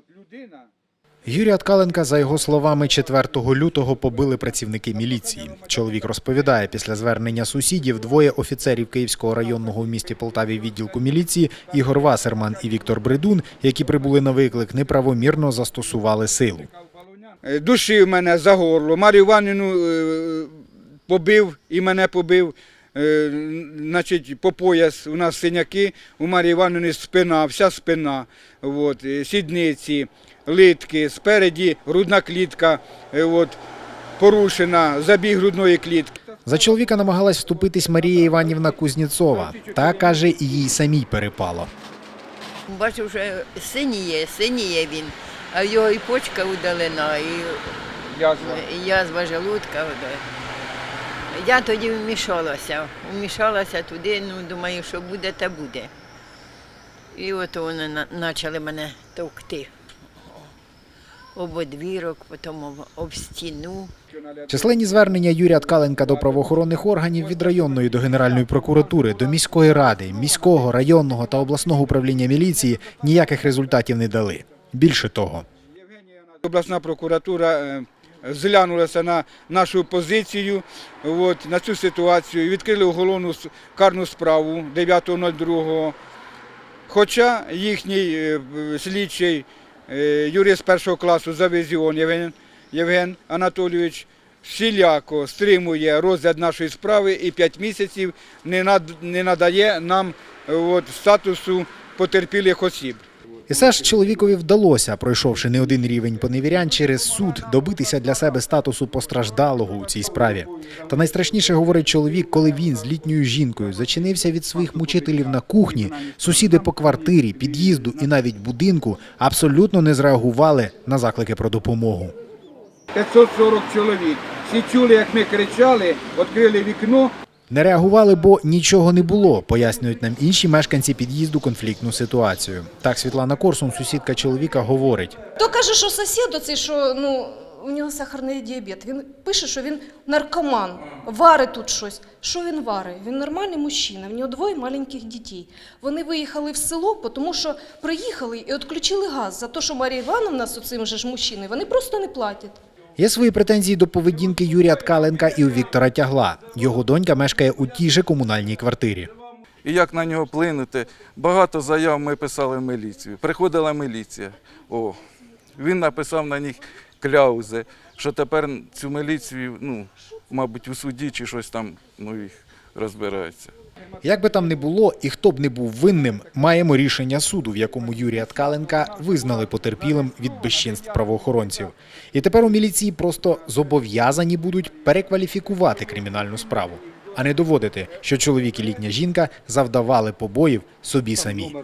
От людина. Юрія Ткаленка, за його словами, 4 лютого побили працівники міліції. Чоловік розповідає, після звернення сусідів двоє офіцерів Київського районного в місті Полтаві відділку міліції Ігор Васерман і Віктор Бредун, які прибули на виклик, неправомірно застосували силу. Е, Душив мене за горло. Марію Іванівну е, побив і мене побив. Е, Значить, по пояс у нас синяки, у Марії Іванівни спина, вся спина, от, е, сідниці, литки, спереді грудна клітка е, от, порушена, забіг грудної клітки. За чоловіка намагалась вступитись Марія Іванівна Кузніцова. Та каже, і їй самій перепало. Бачу, вже синіє, синіє він, а його і почка удалена, і, Язва. і язва желудка. оде. Я тоді вмішалася, вмішалася туди, ну думаю, що буде, та буде. І от вони почали мене товкти. Об одвірок, потім об, об стіну. Численні звернення Юрія Ткаленка до правоохоронних органів від районної до Генеральної прокуратури, до міської ради, міського, районного та обласного управління міліції ніяких результатів не дали. Більше того, Обласна прокуратура зглянулася на нашу позицію, от, на цю ситуацію, відкрили уголовну карну справу 9.02. Хоча їхній е, слідчий е, юрист першого класу Завезіон Євген, Євген Анатолійович всіляко стримує розгляд нашої справи і 5 місяців не, над, не надає нам от, статусу потерпілих осіб. І все ж чоловікові вдалося, пройшовши не один рівень поневірянь через суд, добитися для себе статусу постраждалого у цій справі. Та найстрашніше говорить чоловік, коли він з літньою жінкою зачинився від своїх мучителів на кухні. Сусіди по квартирі, під'їзду і навіть будинку абсолютно не зреагували на заклики про допомогу. 540 чоловік. Всі чули, як ми кричали, відкрили вікно. Не реагували, бо нічого не було, пояснюють нам інші мешканці під'їзду конфліктну ситуацію. Так Світлана Корсун, сусідка чоловіка, говорить. То каже, що сусід оцей, що ну, у нього сахарний діабет. Він пише, що він наркоман, варить тут щось. Що він варить? Він нормальний мужчина, в нього двоє маленьких дітей. Вони виїхали в село, тому що приїхали і відключили газ за те, що Марія Івановна з цим же ж мужчиною, вони просто не платять. Є свої претензії до поведінки Юрія Ткаленка і у Віктора Тягла. Його донька мешкає у тій же комунальній квартирі. і як на нього плинути? Багато заяв ми писали в міліцію. Приходила міліція. О, він написав на них кляузи, що тепер цю міліцію, ну, мабуть, у суді чи щось там ну, їх розбирається. Як би там не було і хто б не був винним, маємо рішення суду, в якому Юрія Ткаленка визнали потерпілим від безчинств правоохоронців. І тепер у міліції просто зобов'язані будуть перекваліфікувати кримінальну справу, а не доводити, що чоловік і літня жінка завдавали побоїв собі самі.